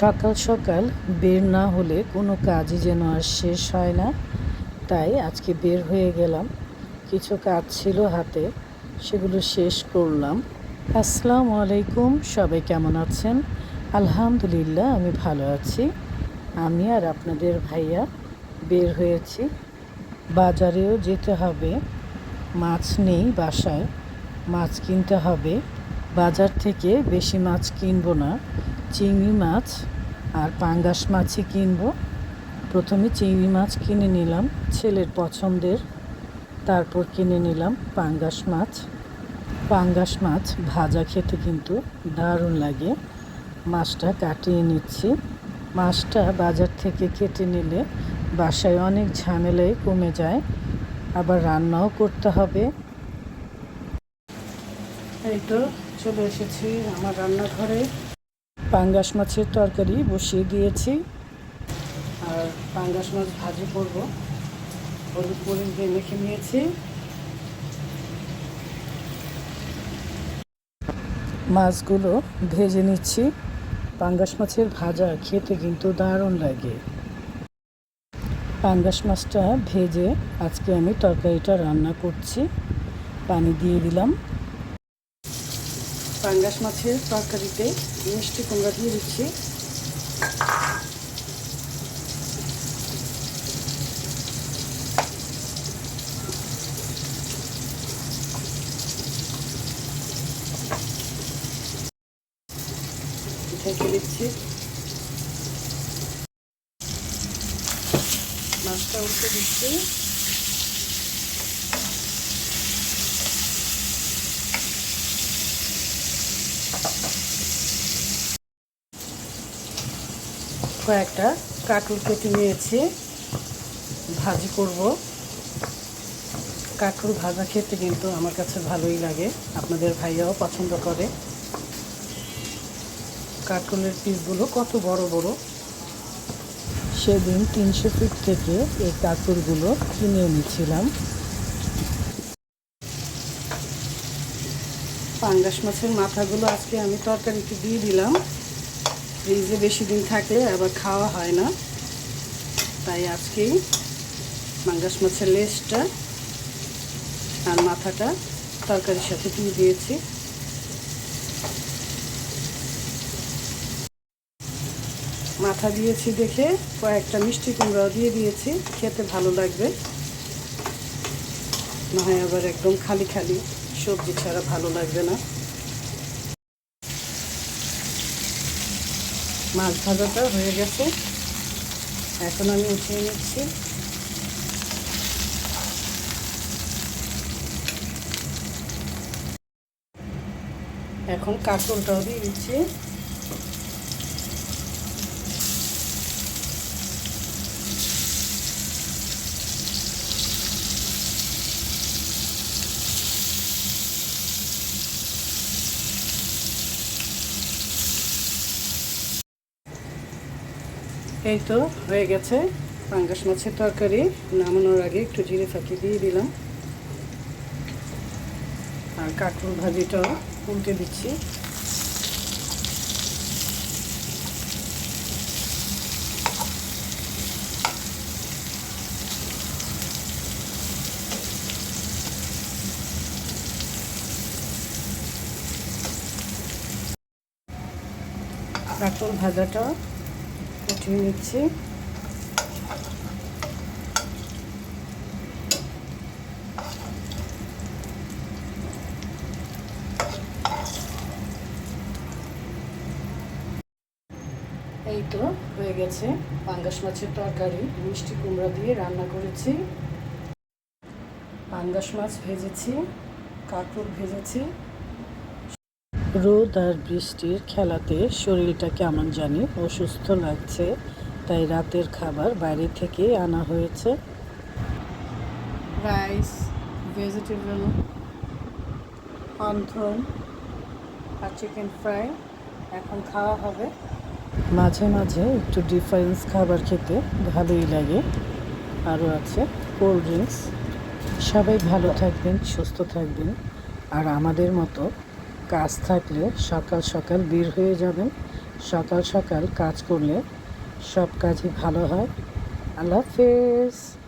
সকাল সকাল বের না হলে কোনো কাজই যেন আর শেষ হয় না। তাই আজকে বের হয়ে গেলাম। কিছু কাজ ছিল হাতে, সেগুলো শেষ করলাম। আসসালামু আলাইকুম, সবাই কেমন আছেন? আলহামদুলিল্লাহ, আমি ভালো আছি। আমি আর আপনাদের ভাইয়া বের হয়েছি। বাজারেও যেতে হবে। মাছ নেই বাসায়। মাছ কিনতে হবে। বাজার থেকে বেশি মাছ কিনবো না। চিংড়ি মাছ আর পাঙ্গাস মাছই কিনবো। প্রথমে চিংড়ি মাছ কিনে নিলাম, ছেলের পছন্দের। তারপর কিনে নিলাম পাঙ্গাস মাছ। পাঙ্গাস মাছ ভাজা খেতে কিন্তু দারুণ লাগে। মাছটা কাটিয়ে নিচ্ছি। মাছটা বাজার থেকে কেটে নিলে বাসায় অনেক ঝামেলাই কমে যায়। আবার রান্নাও করতে হবে। এই তো চলে এসেছি আমার রান্নাঘরে। পাঙ্গাস মাছের তরকারি বসিয়ে দিয়েছি। আর পাঙ্গাস মাছ ভাজি করব। হলুদ মরিচ দিয়ে মেখে নিয়েছি। মাছগুলো ভেজে নিচ্ছি। পাঙ্গাস মাছের ভাজা খেতে কিন্তু দারুণ লাগে। পাঙ্গাস মাছটা ভেজে আজকে আমি তরকারিটা রান্না করছি। পানি দিয়ে দিলাম। পাঙ্গাস মাছের তরকারিতে মিষ্টি কুমড়া দিয়ে দিচ্ছি। দিচ্ছি। মাছটা উঠে দিচ্ছি। কয়েকটা কাঁকড় কেটে নিয়েছি, ভাজি করব। কাঁকড় ভাজা খেতে কিন্তু আমার কাছে ভালোই লাগে, আপনাদের ভাইয়াও পছন্দ করে। কাঁকড়ের পিসগুলো কত বড় বড়। সেদিন তিনশো ফিট থেকে এই কাঁকড়গুলো কিনে এনেছিলাম। পাঙ্গাস মাছের মাথাগুলো আজকে আমি তরকারিতে দিয়ে দিলাম। ফ্রিজে বেশি দিন থাকলে আবার খাওয়া হয় না। তাই আজকেই পাঙ্গাস মাছের লেজটা আর মাথাটা তরকারির সাথে দিয়ে দিয়েছি। মাথা দিয়েছি দেখে কয়েকটা মিষ্টি কুমড়াও দিয়ে দিয়েছি। খেতে ভালো লাগবে। না হয় আবার একদম খালি খালি। সবজি ছাড়া ভালো লাগবে না। মাছ ভাজাটা হয়ে গেছে। এখন আমি উঠিয়ে নিচ্ছি। এখন কাঁকড়টাও দিয়ে দিচ্ছি। এই তো হয়ে গেছে। পাঙ্গাস মাছের তরকারি, নামানোর আগে একটু জিরে ফাঁকি দিয়ে দিলাম। আর কাঁকড় ভাজিটাও উল্টে দিচ্ছি। কাঁকড় ভাজাটা উঠিয়ে নিচ্ছি। এই তো হয়ে গেছে। পাঙ্গাস মাছের তরকারি, মিষ্টি কুমড়া দিয়ে রান্না করেছি। পাঙ্গাস মাছ ভেজেছি কাঁকড় ভেজেছি। রোদ আর বৃষ্টির খেলাতে শরীরটা কেমন জানি অসুস্থ লাগছে তাই রাতের খাবার বাইরে থেকে আনা হয়েছে। রাইস ভেজিটেবল অন্থন আর চিকেন ফ্রাই এখন খাওয়া হবে। মাঝে মাঝে একটু ডিফারেন্স খাবার খেতে ভালোই লাগে। আরও আছে কোল্ড ড্রিঙ্কস। সবাই ভালো থাকবেন সুস্থ থাকবেন। আর আমাদের মতো কাজ থাকলে সকাল সকাল বের হয়ে যাবেন। সকাল সকাল কাজ করলে সব কাজই ভালো হয়। আল্লাহ হাফেজ।